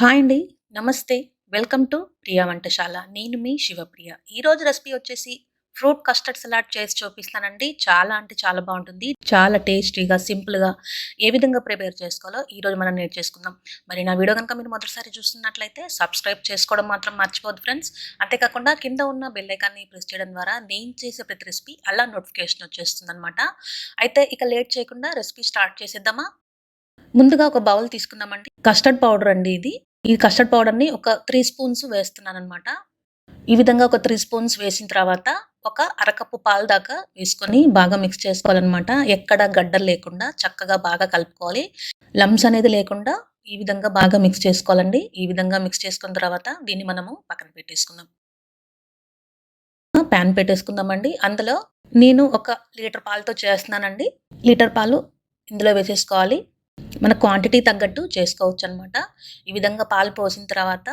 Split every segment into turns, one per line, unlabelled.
Hi అండి. నమస్తే. Welcome to Priya వంటశాల. నేను మీ శివప్రియ. ఈరోజు రెసిపీ వచ్చేసి ఫ్రూట్ కస్టర్డ్ సలాడ్ చేసి చూపిస్తానండి. చాలా అంటే చాలా బాగుంటుంది. చాలా టేస్టీగా సింపుల్గా ఏ విధంగా ప్రిపేర్ చేసుకోవాలో ఈరోజు మనం నేర్చేసుకుందాం. మరి నా వీడియో కనుక మీరు మొదటిసారి చూస్తున్నట్లయితే సబ్స్క్రైబ్ చేసుకోవడం మాత్రం మర్చిపోద్దు ఫ్రెండ్స్. అంతేకాకుండా కింద ఉన్న బెల్ ఐకాన్ని ప్రెస్ చేయడం ద్వారా నేను చేసే ప్రతి రెసిపీ అలా నోటిఫికేషన్ వచ్చేస్తుంది అనమాట అయితే ఇక లేట్ చేయకుండా రెసిపీ స్టార్ట్ చేసేద్దామా? ముందుగా ఒక బౌల్ తీసుకుందామండి కస్టర్డ్ పౌడర్ అండి ఇది. ఈ కస్టర్డ్ పౌడర్ని ఒక త్రీ స్పూన్స్ వేస్తున్నాను అనమాట ఈ విధంగా ఒక త్రీ స్పూన్స్ వేసిన తర్వాత ఒక అరకప్పు పాలు దాకా వేసుకొని బాగా మిక్స్ చేసుకోవాలన్నమాట. ఎక్కడ గడ్డలు లేకుండా చక్కగా బాగా కలుపుకోవాలి. లమ్స్ అనేది లేకుండా ఈ విధంగా బాగా మిక్స్ చేసుకోవాలండి. ఈ విధంగా మిక్స్ చేసుకున్న తర్వాత దీన్ని మనము పక్కన పెట్టేసుకుందాం. ప్యాన్ పెట్టేసుకుందామండి. అందులో నేను ఒక లీటర్ పాలతో చేస్తున్నానండి. లీటర్ పాలు ఇందులో వేసేసుకోవాలి. మన క్వాంటిటీ తగ్గట్టు చేసుకోవచ్చు అనమాట ఈ విధంగా పాలు పోసిన తర్వాత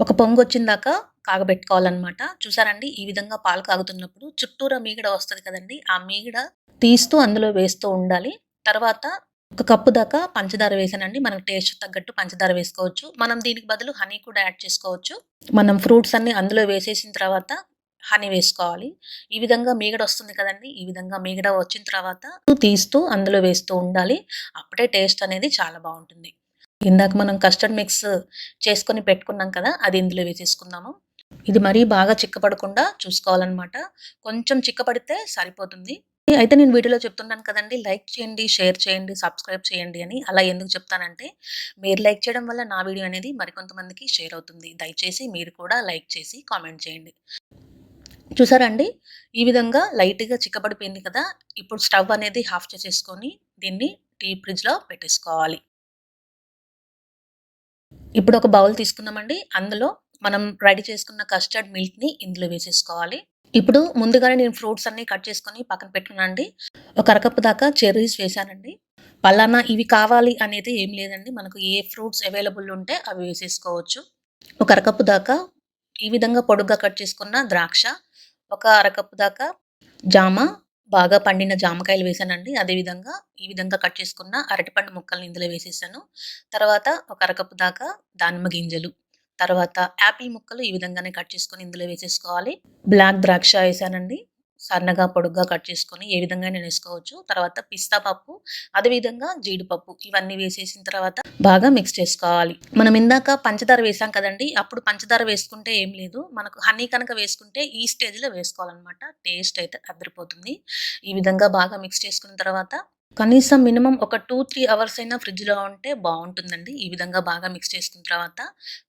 ఒక పొంగు వచ్చిందాక కాగబెట్టుకోవాలన్నమాట. చూసారండి? ఈ విధంగా పాలు కాగుతున్నప్పుడు చుట్టూరా మీగడ వస్తుంది కదండి? ఆ మీగడ తీస్తూ అందులో వేస్తూ ఉండాలి. తర్వాత ఒక కప్పు దాకా పంచదార వేసానండి. మనం టేస్ట్ తగ్గట్టు పంచదార వేసుకోవచ్చు. మనం దీనికి బదులు హనీ కూడా యాడ్ చేసుకోవచ్చు. మనం ఫ్రూట్స్ అన్ని అందులో వేసేసిన తర్వాత హనీ వేసుకోవాలి. ఈ విధంగా మీగడ వస్తుంది కదండి. ఈ విధంగా మీగడ వచ్చిన తర్వాత తీస్తూ అందులో వేస్తూ ఉండాలి. అప్పుడే టేస్ట్ అనేది చాలా బాగుంటుంది. ఇందాక మనం కస్టర్డ్ మిక్స్ చేసుకొని పెట్టుకున్నాం కదా అది ఇందులో వేసేసుకుందాము. ఇది మరీ బాగా చిక్కపడకుండా చూసుకోవాలన్నమాట. కొంచెం చిక్కపడితే సరిపోతుంది. అయితే నేను వీడియోలో చెప్తున్నాను కదండి లైక్ చేయండి షేర్ చేయండి సబ్స్క్రైబ్ చేయండి అని అలా ఎందుకు చెప్తానంటే మీరు లైక్ చేయడం వల్ల నా వీడియో అనేది మరికొంతమందికి షేర్ అవుతుంది. దయచేసి మీరు కూడా లైక్ చేసి కామెంట్ చేయండి. చూసారండి? ఈ విధంగా లైట్గా చిక్కబడిపోయింది కదా! ఇప్పుడు స్టవ్ అనేది హాఫ్ చేసేసుకొని దీన్ని టీ ఫ్రిడ్జ్లో పెట్టేసుకోవాలి. ఇప్పుడు ఒక బౌల్ తీసుకున్నామండి. అందులో మనం రెడీ చేసుకున్న కస్టర్డ్ మిల్క్ని ఇందులో వేసేసుకోవాలి. ఇప్పుడు ముందుగానే నేను ఫ్రూట్స్ అన్నీ కట్ చేసుకొని పక్కన పెట్టుకున్నానండి ఒక అరకప్పు దాకా చెర్రీస్ వేసానండి. పలానా ఇవి కావాలి అనేది ఏం లేదండి. మనకు ఏ ఫ్రూట్స్ అవైలబుల్ ఉంటే అవి వేసేసుకోవచ్చు. ఒక అరకప్పు దాకా ఈ విధంగా పొడుగ్గా కట్ చేసుకున్న ద్రాక్ష ఒక అరకప్పు దాకా జామ బాగా పండిన జామకాయలు వేసానండి. అదేవిధంగా ఈ విధంగా కట్ చేసుకున్న అరటిపండు ముక్కల్ని ఇందులో వేసేసాను. తర్వాత ఒక అరకప్పు దాకా దానిమ్మ గింజలు తర్వాత యాపిల్ ముక్కలు ఈ విధంగానే కట్ చేసుకొని ఇందులో వేసేసుకోవాలి. బ్లాక్ ద్రాక్ష వేసానండి. సన్నగా పొడుగ్గా కట్ చేసుకొని ఏ విధంగా నేను వేసుకోవచ్చు. తర్వాత పిస్తా పప్పు అదేవిధంగా జీడిపప్పు ఇవన్నీ వేసేసిన తర్వాత బాగా మిక్స్ చేసుకోవాలి. మనం ఇందాక పంచదార వేసాం కదండి అప్పుడు పంచదార వేసుకుంటే ఏం లేదు. మనకు హనీ కనుక వేసుకుంటే ఈ స్టేజ్లో వేసుకోవాలన్నమాట. టేస్ట్ అయితే అదిరిపోతుంది ఈ విధంగా బాగా మిక్స్ చేసుకున్న తర్వాత కనీసం మినిమం ఒక టూ త్రీ అవర్స్ అయినా ఫ్రిడ్జ్లో ఉంటే బాగుంటుందండి. ఈ విధంగా బాగా మిక్స్ చేసుకున్న తర్వాత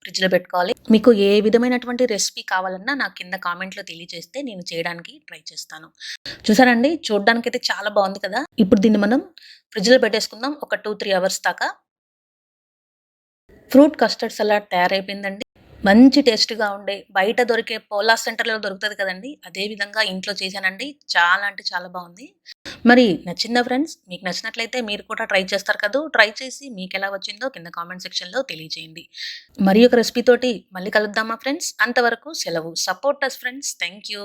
ఫ్రిడ్జ్లో పెట్టుకోవాలి. మీకు ఏ విధమైనటువంటి రెసిపీ కావాలన్నా నా కింద కామెంట్లో తెలియజేస్తే నేను చేయడానికి ట్రై చేస్తాను. చూసారండి? చూడడానికి అయితే చాలా బాగుంది కదా? ఇప్పుడు దీన్ని మనం ఫ్రిడ్జ్లో పెట్టేసుకుందాం. ఒక టూ త్రీ అవర్స్ దాకా. ఫ్రూట్ కస్టర్డ్ సలాడ్ తయారైపోయిందండి. మంచి టేస్ట్గా ఉండే బయట దొరికే పోలా సెంటర్లో దొరుకుతుంది కదండి అదే విధంగా ఇంట్లో చేశానండి. చాలా అంటే చాలా బాగుంది. మరి నచ్చిందా ఫ్రెండ్స్? మీకు నచ్చినట్లయితే మీరు కూడా ట్రై చేస్తారు కదా. ట్రై చేసి మీకు ఎలా వచ్చిందో కింద కామెంట్ సెక్షన్లో తెలియజేయండి. మరి ఒక రెసిపీ తోటి మళ్ళీ కలుద్దామా ఫ్రెండ్స్? అంతవరకు సెలవు. Support us friends. Thank you